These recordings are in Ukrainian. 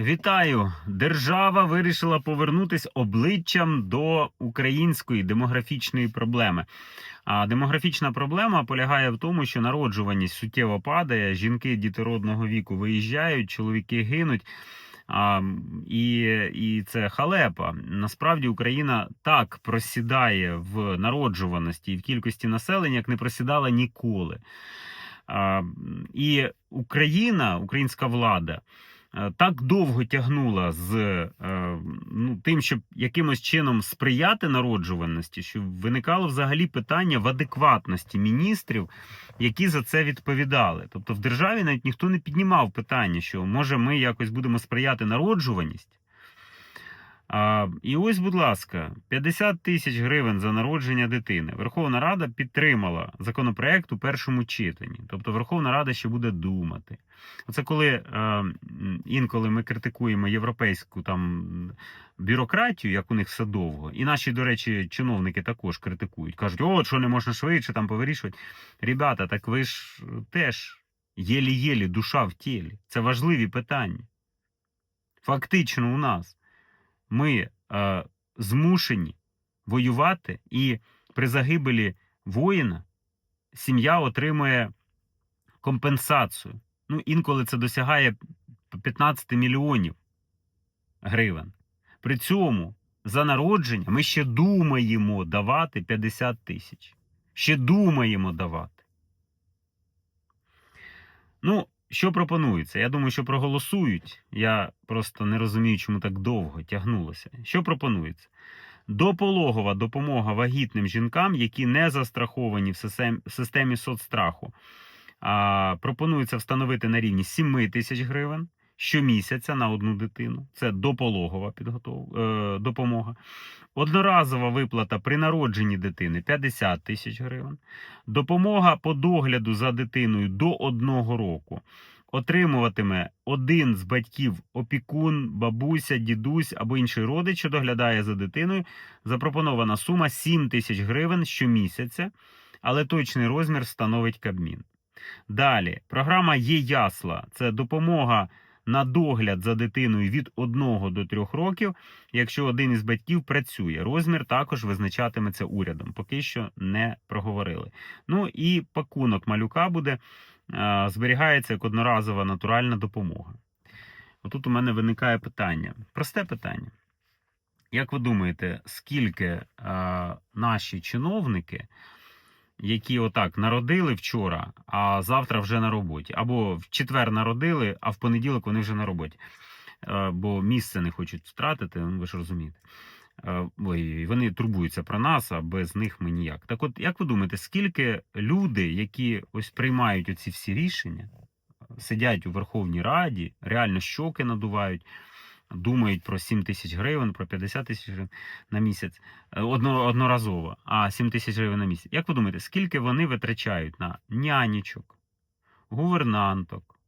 Вітаю! Держава вирішила повернутись обличчям до української демографічної проблеми. А демографічна проблема полягає в тому, що народжуваність суттєво падає, жінки дітородного віку виїжджають, чоловіки гинуть. А, і, і це халепа. Насправді Україна так просідає в народжуваності і в кількості населення, як не просідала ніколи. А, і Україна, українська влада. Е, Так довго тягнула з е, ну, тим, щоб якимось чином сприяти народжуваності, що виникало взагалі питання в адекватності міністрів, які за це відповідали. Тобто в державі навіть ніхто не піднімав питання, що може ми якось будемо сприяти народжуваність. А, і ось, будь ласка, 50 тисяч гривень за народження дитини. Верховна Рада підтримала законопроект у першому читанні. Тобто Верховна Рада ще буде думати. Оце коли е, інколи ми критикуємо європейську там бюрократію, як у них все довго, і наші, до речі, чиновники також критикують. Кажуть, от що не можна швидше там повирішувати. Ребята, так ви ж теж єлі-єлі душа в тілі. Це важливі питання. Фактично, у нас ми е, змушені воювати, і при загибелі воїна сім'я отримує компенсацію. Ну, інколи це досягає 15 мільйонів гривень. При цьому за народження ми ще думаємо давати 50 тисяч. Ще думаємо давати. Ну, що пропонується? Я думаю, що проголосують. Я просто не розумію, чому так довго тягнулося. Що пропонується? Допологова допомога вагітним жінкам, які не застраховані в системі соцстраху. Пропонується встановити на рівні 7 тисяч гривень щомісяця на одну дитину. Це допологова е, допомога. Одноразова виплата при народженні дитини 50 тисяч гривень. Допомога по догляду за дитиною до одного року отримуватиме один з батьків опікун, бабуся, дідусь або інший родич, що доглядає за дитиною. Запропонована сума 7 тисяч гривень щомісяця, але точний розмір становить Кабмін. Далі, програма є ясла. Це допомога на догляд за дитиною від 1 до 3 років, якщо один із батьків працює. Розмір також визначатиметься урядом. Поки що не проговорили. Ну і пакунок малюка буде е, зберігається як одноразова натуральна допомога. Отут у мене виникає питання. Просте питання. Як ви думаєте, скільки е, наші чиновники, які отак народили вчора, а завтра вже на роботі, або в четвер народили, а в понеділок вони вже на роботі, е, бо місце не хочуть втратити, ну ви ж розумієте. Е, Ой, вони турбуються про нас, а без них ми ніяк. Так от, як ви думаєте, скільки люди, які ось приймають оці всі рішення, сидять у Верховній Раді, реально щоки надувають, думають про 7 тисяч гривень, про 50 тисяч гривень на місяць е, одно, одноразово, а 7 тисяч гривень на місяць. Як ви думаєте, скільки вони витрачають на нянічок, гувернанток,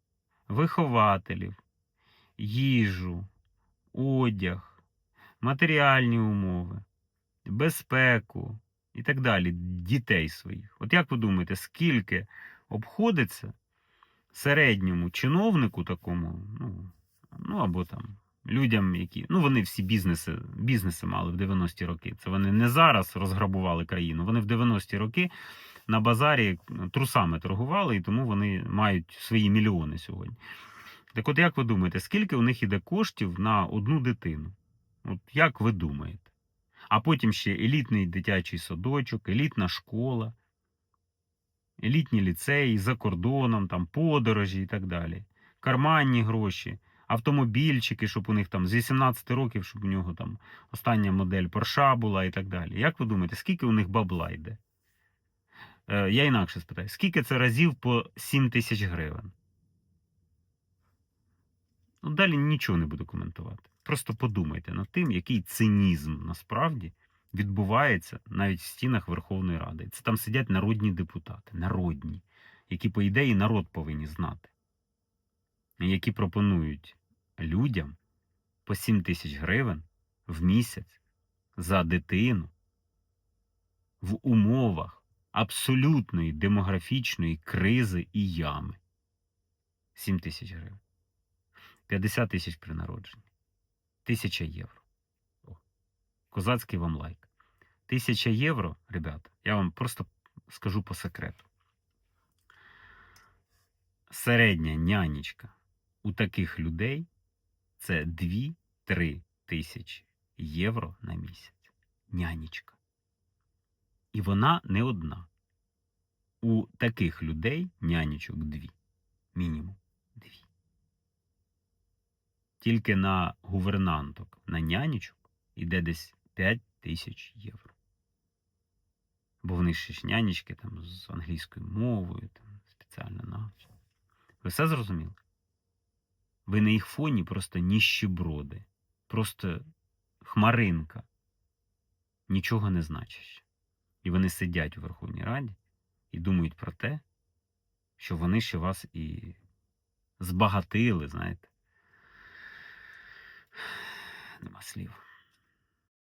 вихователів, їжу, одяг, матеріальні умови, безпеку і так далі, дітей своїх? От як ви думаєте, скільки обходиться середньому чиновнику такому, ну, ну або там людям, які ну вони всі бізнеси, бізнеси мали в 90-ті роки. Це вони не зараз розграбували країну. Вони в 90-ті роки на базарі трусами торгували, і тому вони мають свої мільйони сьогодні. Так от як ви думаєте, скільки у них іде коштів на одну дитину? От як ви думаєте? А потім ще елітний дитячий садочок, елітна школа, елітні ліцеї за кордоном, там подорожі і так далі. Карманні гроші, автомобільчики, щоб у них там з 18 років, щоб у нього там остання модель Порша була і так далі. Як ви думаєте, скільки у них бабла йде? Е, я інакше спитаю, скільки це разів по 7 тисяч гривень? Ну, далі нічого не буду коментувати. Просто подумайте над тим, який цинізм насправді відбувається навіть в стінах Верховної Ради. Це там сидять народні депутати, народні, які, по ідеї, народ повинні знати, які пропонують людям по 7 тисяч гривень в місяць за дитину в умовах абсолютної демографічної кризи і ями. 7 тисяч гривень. 50 тисяч при народженні. Тисяча євро. О, Козацький вам лайк. Тисяча євро, ребята, я вам просто скажу по секрету. Середня нянечка у таких людей це 2-3 тисячі євро на місяць. Нянечка. І вона не одна. У таких людей нянечок дві. Мінімум дві. Тільки на гувернанток, на нянечок іде десь 5 тисяч євро. Бо вони ще ж нянечки там з англійською мовою, там спеціально. Ви все зрозуміли? Ви на їх фоні просто ніщеброди, просто хмаринка, нічого не значиш. І вони сидять у Верховній Раді і думають про те, що вони ще вас і збагатили, знаєте. Нема слів.